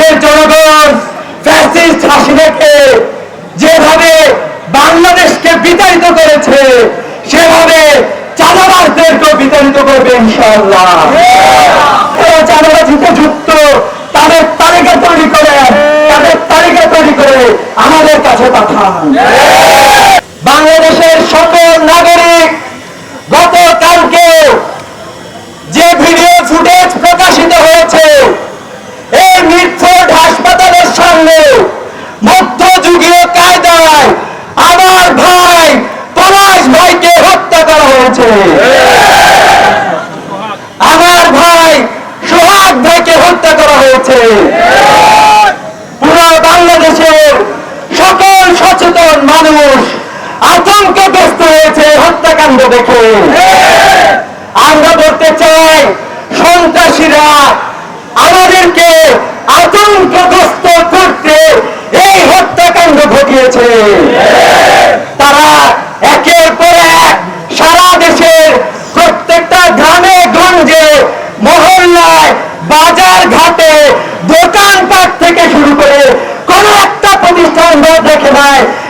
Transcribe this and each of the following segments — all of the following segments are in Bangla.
বাংলাদেশের জনগণ ফ্যাসিস্ট হাসিনাকে যেভাবে বাংলাদেশকে বিতাড়িত করেছে, সেভাবে চাঁদাবাজদেরকেও বিতাড়িত করবে ইনশাআল্লাহ। যারা যুক্ত তাদের তালিকা তৈরি করে, তাদের তালিকা তৈরি করে আমাদের কাছে পাঠান। বাংলাদেশের সকল নাগরিক গতকালকে যে ভিডিও ফুটেজ প্রকাশিত হয়েছে এই মিটফোর্ড হাসপাতালের সামনে মধ্যযুগীয় কায়দায় আমার ভাই পলাশ ভাইকে হত্যা করা হয়েছে আমার ভাই সোহাগ ভাইকে হত্যা করা হয়েছে পুরো বাংলাদেশের সকল মানুষ আতঙ্কগ্রস্ত হয়েছে হত্যাকাণ্ড দেখে। আমরা বলতে চাই, সন্ত্রাসীরা আমাদেরকে আতঙ্কগ্রস্ত করতে এই হত্যাকাণ্ড ঘটিয়েছে। তারা একের পর এক সারা দেশের প্রত্যেকটা গ্রামে, গঞ্জে, মহল্লায়, বাজার ঘাটে, দোকানপাট থেকে শুরু করে কোন একটা প্রতিষ্ঠান রেখে চাঁদাবাজি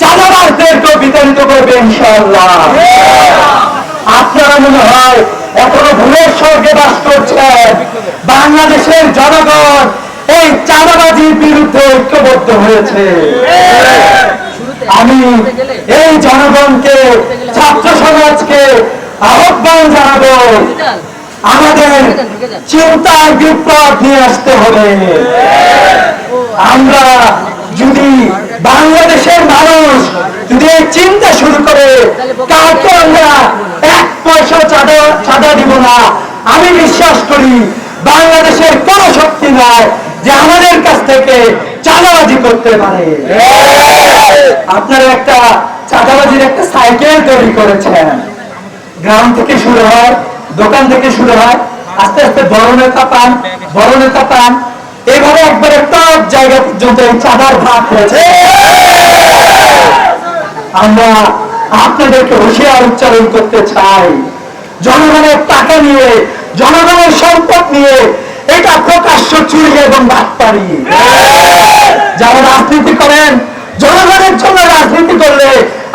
চাঁদাবাজদেরকেও বিতাড়িত করবে ইনশাআল্লাহ। আপনারা মনে হয় এখনও ভুলের স্বর্গে বাস করছেন। বাংলাদেশের জনগণ এই চাঁদাবাজির বিরুদ্ধে ঐক্যবদ্ধ হয়েছে। আমি এই জনগণকে ছাত্র সমাজকে আহ্বান জানাব। আমাদের চিন্তায় বিপ্লব নিয়ে আসতে হবে। আমরা যদি বাংলাদেশের মানুষ যদি চিন্তা শুরু করে কাউকে আমরা এক পয়সা চাঁদা চাঁদা দিব না। আমি বিশ্বাস করি, বাংলাদেশের কোন শক্তি নাই যে আমাদের কাছ থেকে চাঁদাবাজি করতে পারে। আপনারা একটা চাঁদাবাজির একটা সাইকেল তৈরি করেছেন। গ্রাম থেকে শুরু হয়, দোকান থেকে শুরু হয়, আস্তে আস্তে বড় নেতা পান, বড় নেতা পান। এইভাবে একবারে টপ জায়গা পর্যন্ত এই চাঁদার ভাগ হয়েছে। আমরা আপনাদেরকে হুঁশিয়ার উচ্চারণ করতে চাই। জনগণের টাকা নিয়ে জনগণের সম্পদ নিয়ে এটা প্রকাশ্য চুরি এবং বাটপারি। যারা রাজনীতি করেন জনগণের জন্য রাজনীতি করলে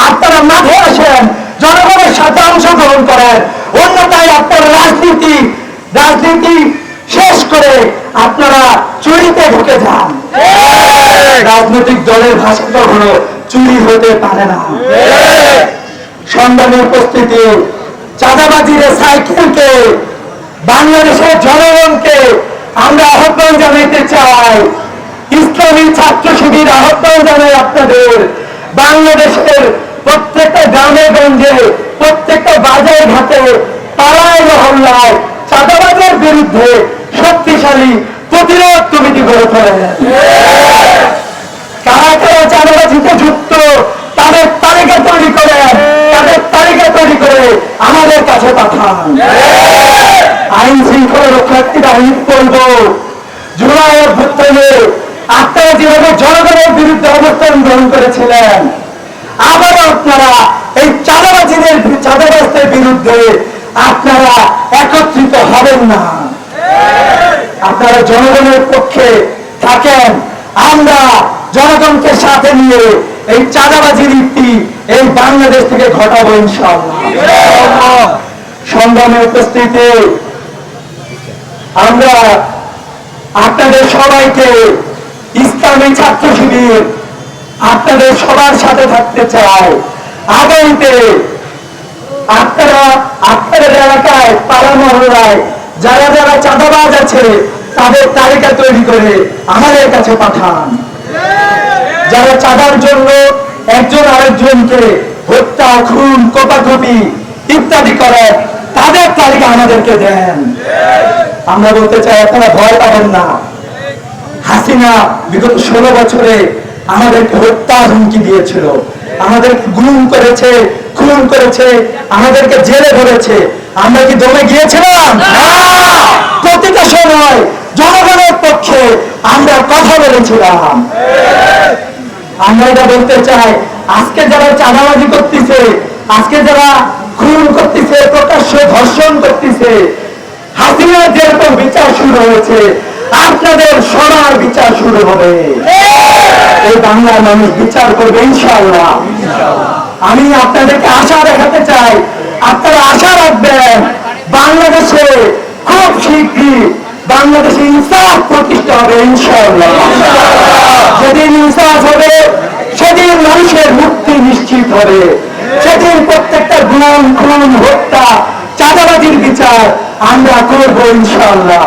আপনারা মাঠে আসেন জনগণের সাথে অংশগ্রহণ করেন। অন্যথায় আপনার রাজনীতি রাজনীতি শেষ করে আপনারা চুরিতে ঢুকে যান। রাজনৈতিক দলের ভাষা কখনো চুরি হতে পারে না। সংগ্রামী উপস্থিতি চাঁদাবাজির সাইকেলকে বাংলাদেশের জনগণকে আমরা আহ্বান জানাইতে চাই। ইসলামী ছাত্র শিবির আহ্বান জানাই আপনাদের। বাংলাদেশের প্রত্যেকটা গ্রামে গঞ্জে প্রত্যেকটা বাজার ঘাটে পাড়ায় মহল্লায় চাঁদাবাজের বিরুদ্ধে শক্তিশালী প্রতিরোধ কমিটি গড়ে তোলেন কারা কারা চাঁদাবাজিতে যুক্ত। তাদের তালিকা তৈরি করে, তাদের তালিকা তৈরি করে আমাদের কাছে পাঠান। আইন শৃঙ্খলা রক্ষার্থীরা আমি বলব, জুলাই অভ্যুত্থানে আপনারা যেভাবে জনগণের বিরুদ্ধে অবস্থান গ্রহণ করেছিলেন আবার আপনারা এই চাঁদাবাজিদের চাঁদাবাজদের বিরুদ্ধে আপনারা একত্রিত হবেন না। আপনারা জনগণের পক্ষে থাকেন। আমরা জনগণকে সাথে নিয়ে এই চাঁদাবাজি নীতি এই বাংলাদেশ থেকে ঘটাবো সংগ্রামে উপস্থিতি আমরা আপনাদের সবাইকে ইসলামী ছাত্র শিবির আপনাদের সবার সাথে থাকতে চাই। আগামীতে আপনারা আপনাদের এলাকায় পাড়া মহল্লায় যারা যারা চাঁদাবাজ আছে, তাদের তালিকা তৈরি করে আমাদের কাছে পাঠান। যারা চাঁদার জন্য একজন আরেকজনকে হত্যা, খুন, কোপাকুপি ইত্যাদি করে, তাদের তালিকা আমাদেরকে দেন। আমরা বলতে চাই, আপনারা ভয় পাবেন না। হাসিনা বিগত ষোলো বছরে আমাদেরকে হত্যা হুমকি দিয়েছিল। আমাদেরকে গুম করেছে খুন করেছে আমাদেরকে জেলে ভরেছে আমরা কি দমে গিয়েছিলাম? প্রতিটা সময় জনগণের পক্ষে আমরা কথা বলেছিলাম। আমরা এটা বলতে চাই আজকে যারা চাঁদাবাজি করতেছে আজকে যারা খুন করতেছে প্রকাশ্য ধর্ষণ করতেছে হাসিনার যেরকম বিচার শুরু হয়েছে আপনাদের সবার বিচার শুরু হবে। এই বাংলার মানুষ বিচার করবে ইনশাআল্লাহ। আমি আপনাদেরকে আশা দেখাতে চাই। আপনারা আশা রাখবেন বাংলাদেশে খুব শীঘ্রই বাংলাদেশে ইনসাফ প্রতিষ্ঠা হবে যেদিন ইনসাফ হবে, সেদিন মানুষের মুক্তি নিশ্চিত হবে। সেদিন প্রত্যেকটা গুণ খুন, হত্যা, চাঁদাবাজির বিচার আমরা করব, ইনশাআল্লাহ।